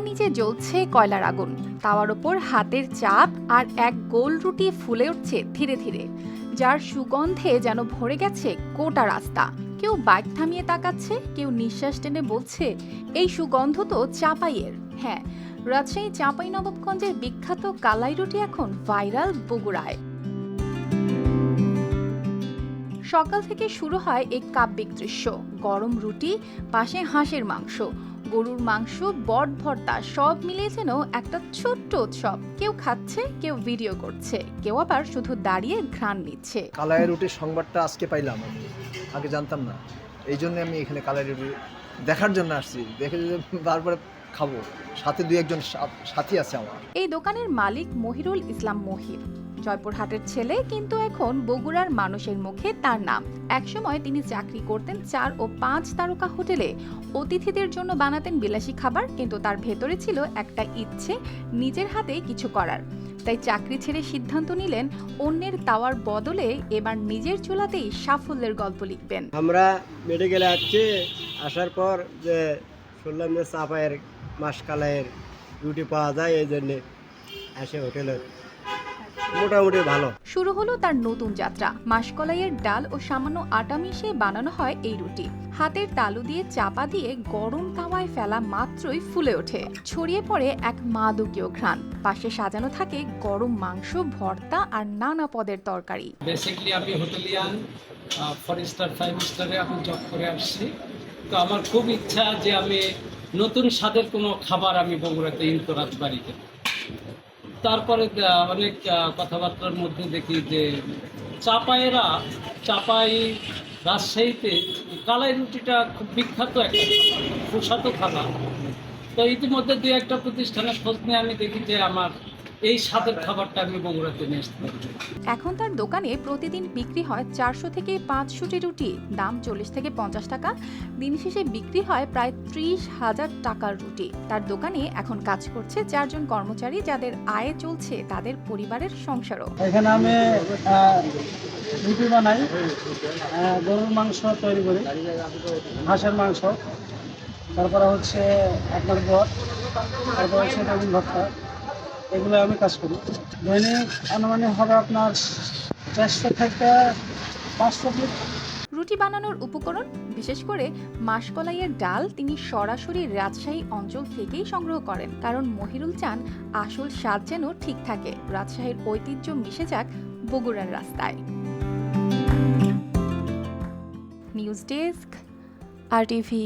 তাওয়ার নিচে জ্বলছে কয়লার আগুন। তাওয়ার ওপর হাতের চাপ আর এক গোল রুটি ফুলে উঠছে ধীরে ধীরে, যার সুগন্ধে যেন ভরে গেছে গোটা রাস্তা। কেউ বাইক থামিয়ে তাকাচ্ছে, কেউ নিঃশ্বাস টেনে বলছে, এই সুগন্ধ তো চাপাইয়ের। হ্যাঁ রাজশাহী চাঁপাই নবাবগঞ্জের বিখ্যাত কালাই রুটি এখন ভাইরাল বগুড়ায়। সকাল থেকে শুরু হয় এক কাব্যিক দৃশ্য। গরম রুটি, পাশে হাঁসের মাংস। গরুর মাংস বট ভর্তা সব মিলিয়ে যেন একটা ছোট্ট উৎসব। কেউ খাচ্ছে কেউ ভিডিও করছে কেউ আবার শুধু দাঁড়িয়ে ঘ্রাণ নিচ্ছে। কালাই রুটির সংবাদটা আজকে পাইলাম আগে জানতাম না। এই জন্য আমি এখানে কালাই রুটি দেখার জন্য আসছি। দেখে তারপরে খাব। সাথে দুই একজন সাথী আছে আমার। এই দোকানের মালিক মহিরুল ইসলাম মহির। জয়পুরহাটের ছেলে কিন্তু এখন বগুড়ার মানুষের মুখে তার নাম। একসময় তিনি চাকরি করতেন চার ও পাঁচ তারকা হোটেলে। অতিথিদের জন্য বানাতেন বিলাসী খাবার, কিন্তু তার ভেতরে ছিল একটা ইচ্ছে, নিজের হাতে কিছু করার। তাই চাকরি ছেড়ে সিদ্ধান্ত নিলেন অন্যের তাওয়ার বদলে এবার নিজের চুলাতেই সাফল্যের গল্প লিখবেন। আমরা মেডিকেলে আসছি, আসার পর যে শুনলাম যে চাপায়ের, মাসকালাইয়ের রুটি পাওয়া যায়, এই জন্যে আসে হোটেলে মোটামুটি ভালো। শুরু হলো তার নতুন যাত্রা। মাসকলাইয়ের ডাল ও সামান্য আটা মিশিয়ে বানানো হয় এই রুটি। হাতের তালু দিয়ে চাপা দিয়ে গরম তাওয়ায় ফেলা মাত্রই ফুলে ওঠে। ছড়িয়ে পড়ে এক মাদকীয় ঘ্রাণ। পাশে সাজানো থাকে গরম মাংস ভর্তা আর নানা পদের তরকারি। বেসিক্যালি আমি হোটেলিয়ান ফোর স্টার ফাইভ স্টারে আমি জব করে আসছি। তো আমার খুব ইচ্ছা যে আমি নতুন স্বাদের কোনো খাবার আমি বগুড়াতে ইন করাতে পারি কিনা। তারপরে অনেক কথাবার্তার মধ্যে দেখি যে চাপায়েরা চাপাই রাজশাহীতে কালাই রুটিটা খুব বিখ্যাত একটা সুস্বাদু খাবার। তো ইতিমধ্যে দু একটা প্রতিষ্ঠানের খোঁজ নিয়ে আমি দেখি যে আমার এই স্বাদের খাবারটা আমি বগুড়াতে নিয়ে আসতে পারি এখন তার দোকানে প্রতিদিন বিক্রি হয় চারশো থেকে পাঁচশোটি রুটি। দাম চল্লিশ থেকে পঞ্চাশ টাকা। দিন শেষে বিক্রি হয় প্রায় ত্রিশ হাজার টাকার রুটি। তার দোকানে এখন কাজ করছে চারজন কর্মচারী যাদের আয়ে চলছে তাদের পরিবারের সংসারও। এখানে আমি রুটি বানাই গরুর মাংস তৈরি করি হাঁসের মাংস। তারপরে হচ্ছে আপনার বট তারপরে হচ্ছে ভর্তা। এগুলো আমি কাজ করি। দৈনিক আনুমানিক হবে আপনার চারশো থেকে পাঁচশো পিস রুটি বানানোর উপকরণ, বিশেষ করে মাসকলাইয়ের ডাল, তিনি সরাসরি রাজশাহী অঞ্চল থেকেই সংগ্রহ করেন। কারণ মহিরুল চান আসল স্বাদ যেন ঠিক থাকে। রাজশাহীর ঐতিহ্য মিশে যাক বগুড়ার রাস্তায়। নিউজ ডেস্ক, আর টিভি